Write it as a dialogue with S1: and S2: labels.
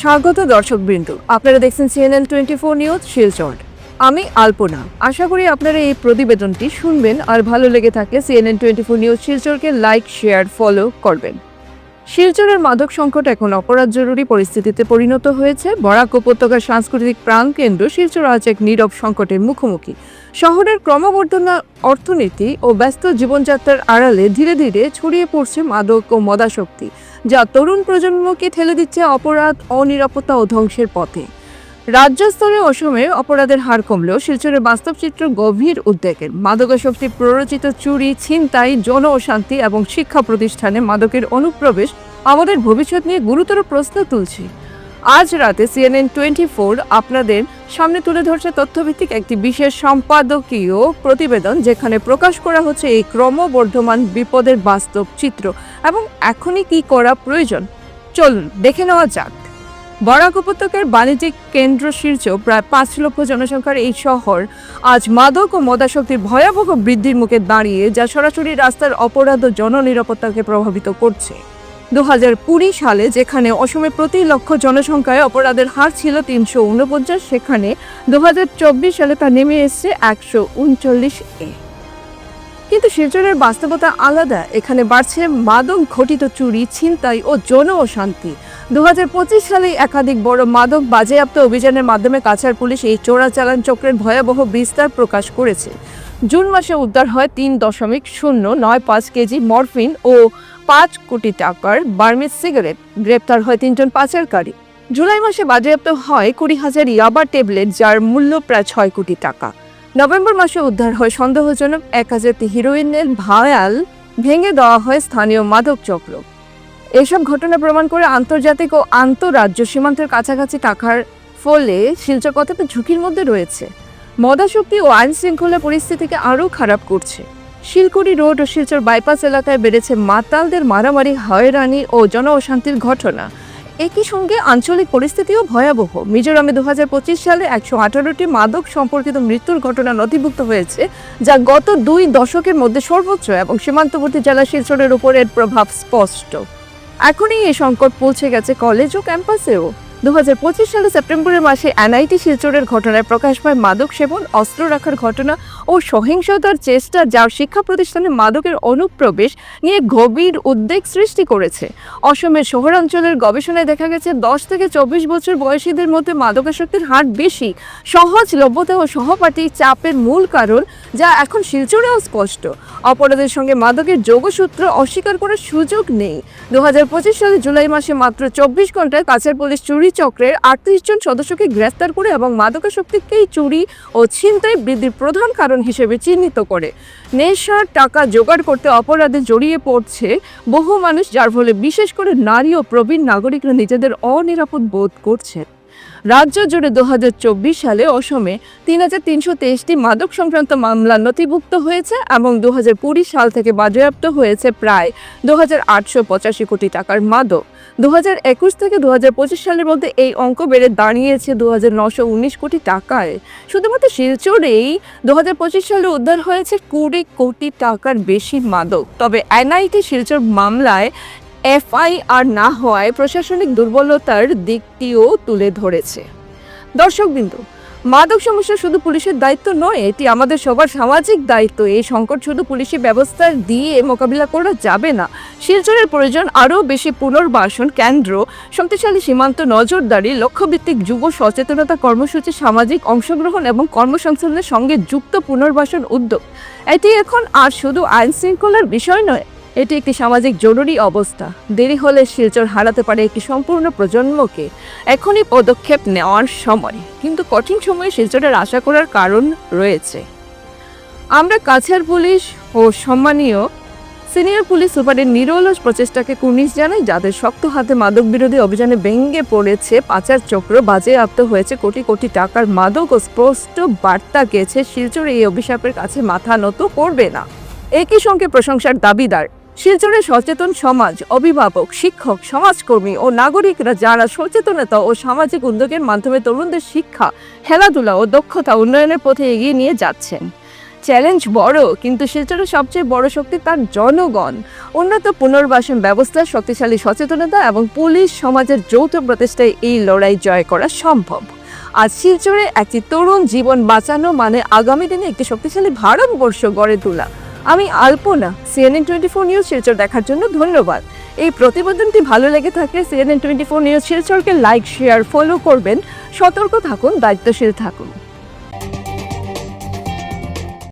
S1: স্বাগত দর্শকবৃন্দ। আপনারা দেখছেন CNN twenty four news Silchar. আমি আলপনা। আশা করি আপনারা এই প্রতিবেদনটি শুনবেন আর ভালো লেগে থাকলে সিএনএন টোয়েন্টি ফোর নিউজ শিলচরকে লাইক শেয়ার ফলো করবেন। শিলচরের মাদক সংকট এখন অপরাধ জরুরি পরিস্থিতিতে পরিণত হয়েছে। বরাক উপত্যকার সাংস্কৃতিক প্রাণকেন্দ্র শিলচর আজ এক নীরব সংকটের মুখোমুখি। শহরের ক্রমবর্ধমান অর্থনীতি ও ব্যস্ত জীবনযাত্রার আড়ালে ধীরে ধীরে ছড়িয়ে পড়ছে মাদক ও মদাশক্তি। যা তরুণ প্রজন্মকে ঠেলে দিচ্ছে অপরাধ, অনিরাপত্তা ও ধ্বংসের পথে। রাজ্য স্তরে অসমে অপরাধের হার কমলেও শিলচরের বাস্তব চিত্র গভীর উদ্বেগের। মাদকাসক্তি প্ররোচিত চুরি, ছিনতাই, জন অশান্তি এবং শিক্ষা প্রতিষ্ঠানে মাদকের অনুপ্রবেশ আমাদের ভবিষ্যৎ নিয়ে গুরুতর প্রশ্ন তুলছে। আজ রাতে সিএনএন টোয়েন্টি ফোর আপনাদের সামনে তুলে ধরছে তথ্যভিত্তিক একটি বিশেষ সম্পাদকীয় প্রতিবেদন, যেখানে প্রকাশ করা হচ্ছে এই ক্রমবর্ধমান বিপদের বাস্তব চিত্র এবং এখনই কি করা প্রয়োজন। চলুন, দেখে নেওয়া যাক। বরাক উপত্যকার বাণিজ্যিক কেন্দ্র শীর্ষ প্রায় পাঁচ লক্ষ জনসংখ্যার এই শহর। আজ মাদক ও মদাশক্তির ভয়াবহ বৃদ্ধির মুখে দাঁড়িয়ে, যা সরাসরি রাস্তার অপরাধ ও জননিরাপত্তাকে প্রভাবিত করছে। দু সালে যেখানে অসমে প্রতি লক্ষ জনসংখ্যায় অপরাধের হার ছিল তিনশো উনপঞ্চাশ সেখানে দু সালে তা নেমে এসছে একশো উনচল্লিশ এ। কিন্তু শিলচরের বাস্তবতা আলাদা। এখানে বাড়ছে মাদক ঘটিত চুরি, ছিনতাই ও যৌন অশান্তি। দু সালে একাধিক বড় মাদক বাজেয়াপ্ত অভিযানের মাধ্যমে কাছাড় পুলিশ এই চোরাচালান চক্রের ভয়াবহ বিস্তার প্রকাশ করেছে। জুন মাসে উদ্ধার হয় তিন দশমিক শূন্য নয় পাঁচ কেজি মরফিন ও পাঁচ কোটি টাকার বার্মিজ সিগারেট। গ্রেপ্তার হয় তিনজন পাচারকারী জুলাই মাসে বাজেয়াপ্ত হয় কুড়ি হাজার ইয়াবা ট্যাবলেট, যার মূল্য প্রায় ছয় কোটি টাকা। নভেম্বর মাসে উদ্ধার হয় সন্দেহজনক এক হাজারটি হিরোইনের ভায়াল ভেঙে দেওয়া হয় স্থানীয় মাদক চক্র। এসব ঘটনা প্রমাণ করে আন্তর্জাতিক ও আন্তঃরাজ্য সীমান্তের কাছাকাছি থাকার ফলে শিলচর কতটা ঝুঁকির মধ্যে রয়েছে। মদাশক্তি ও আইন শৃঙ্খলা পরিস্থিতিকে আরও খারাপ করছে। শিলকুড়ি রোড ও শিলচর বাইপাস এলাকায় বেড়েছে মাতালদের মারামারি, হয়রানি ও জন অশান্তির ঘটনা। একই সঙ্গে আঞ্চলিক পরিস্থিতিও ভয়াবহ। মিজোরামে দু হাজার পঁচিশ সালে একশো আঠারোটি মাদক সম্পর্কিত মৃত্যুর ঘটনা নথিভুক্ত হয়েছে, যা গত দুই দশকের মধ্যে সর্বোচ্চ এবং সীমান্তবর্তী জেলা শিলচরের উপর এর প্রভাব স্পষ্ট। এখনই এই সংকট পৌঁছে গেছে কলেজ ও ক্যাম্পাসেও। দু হাজার পঁচিশ সালে সেপ্টেম্বরের মাসে এনআইটি শিলচরের ঘটনায় প্রকাশ পায় মাদক সেবন, অস্ত্র রাখার ঘটনা ও সহিংসতার চেষ্টা যার শিক্ষা প্রতিষ্ঠানে মাদকের অনুপ্রবেশ নিয়ে গভীর উদ্বেগ সৃষ্টি করেছে। অসমের শহরাঞ্চলের গবেষণায় দেখা গেছে, দশ থেকে চব্বিশ বছর বয়সীদের মধ্যে মাদকাসক্তির হার বেশি। সহজলভ্যতা ও সহপাঠী চাপের মূল কারণ যা এখন শিলচরেও স্পষ্ট। অপরাধের সঙ্গে মাদকের যোগসূত্র অস্বীকার করার সুযোগ নেই। দু হাজার পঁচিশ সালে জুলাই মাসে মাত্র চব্বিশ ঘন্টায় কাছের পুলিশ চুরি চক্রের আটত্রিশ জন সদস্যকে গ্রেফতার করে এবং মাদকাসক্তিকেই চুরি ও ছিনতাই বৃদ্ধির প্রধান কারণ হিসেবে চিহ্নিত করে। নেশার টাকা জোগাড় করতে অপরাধে জড়িয়ে পড়ছে বহু মানুষ, যার ফলে বিশেষ করে নারী ও প্রবীণ নাগরিকরা নিজেদের অনিরাপদ বোধ করছেন। রাজ্য জুড়ে দু হাজার চব্বিশ সালে অসমে তিন হাজার তিনশো তেইশটি মাদক সংক্রান্ত মামলা নথিভুক্ত হয়েছে এবং দু সাল থেকে বাজেয়াপ্ত হয়েছে প্রায় দু কোটি টাকার মাদক। দু থেকে দু সালের মধ্যে এই অঙ্ক বেড়ে দাঁড়িয়েছে দু কোটি টাকায়। শুধুমাত্র শিলচরেই দু সালে উদ্ধার হয়েছে কুড়ি কোটি টাকার বেশি মাদক। তবে এনআইটি শিলচর মামলায় এফআইআর না হওয়ায় প্রশাসনিক দুর্বলতার দিকটিও তুলে ধরেছে। দর্শকবিন্দু মাদক সমস্যা শুধু পুলিশের দায়িত্ব নয়, এটি আমাদের সবার সামাজিক দায়িত্ব। এই সংকট শুধু পুলিশি ব্যবস্থা দিয়ে মোকাবিলা করা যাবে না। শিলচরের প্রয়োজন আরও বেশি পুনর্বাসন কেন্দ্র। শক্তিশালী সীমান্ত নজরদারি, লক্ষ্যভিত্তিক যুব সচেতনতা কর্মসূচি, সামাজিক অংশগ্রহণ এবং কর্মসংস্থানের সঙ্গে যুক্ত পুনর্বাসন উদ্যোগ। এটি এখন আর শুধু আইন শৃঙ্খলার বিষয় নয় এটি একটি সামাজিক জরুরি অবস্থা। দেরি হলে শিলচর হারাতে পারে একটি সম্পূর্ণ প্রজন্মকে। এখনই পদক্ষেপ নেওয়ার সময়। কিন্তু কঠিন সময়ে শিলচরের আশা করার কারণ রয়েছে। আমরা কাছের পুলিশ ও সম্মানীয় সিনিয়র পুলিশ সুপারের নিরলস প্রচেষ্টাকে কুর্নিশ জানাই, যাদের শক্ত হাতে মাদক বিরোধী অভিযানে ভেঙে পড়েছে পাচার চক্র বাজেয়াপ্ত হয়েছে কোটি কোটি টাকার মাদক ও স্পষ্ট বার্তা গেছে শিলচর। এই অভিশাপের কাছে মাথা নত করবে না। একই সঙ্গে প্রশংসার দাবিদার শিলচরের সচেতন সমাজ, অভিভাবক, শিক্ষক, সমাজকর্মী ও নাগরিকরা যারা সচেতনতা ও সামাজিক উদ্যোগের মাধ্যমে তরুণদের শিক্ষা, খেলাধুলা ও দক্ষতা উন্নয়নের পথে এগিয়ে নিয়ে যাচ্ছেন। চ্যালেঞ্জ বড়, কিন্তু শিলচরের সবচেয়ে বড় শক্তি তার জনগণ। উন্নত পুনর্বাসন ব্যবস্থা, শক্তিশালী সচেতনতা এবং পুলিশ সমাজের যৌথ প্রচেষ্টায় এই লড়াই জয় করা সম্ভব। আজ শিলচরে একটি তরুণ জীবন বাঁচানো মানে আগামী দিনে একটি শক্তিশালী ভারতবর্ষ গড়ে তোলা। আমি Alpana CNN twenty four news Silchar দেখার জন্য ধন্যবাদ। এই প্রতিবেদনটি ভালো লেগে থাকলে সিএনএন টোয়েন্টি ফোর নিউজ শিলচরকে লাইক শেয়ার ফলো করবেন। সতর্ক থাকুন, দায়িত্বশীল থাকুন।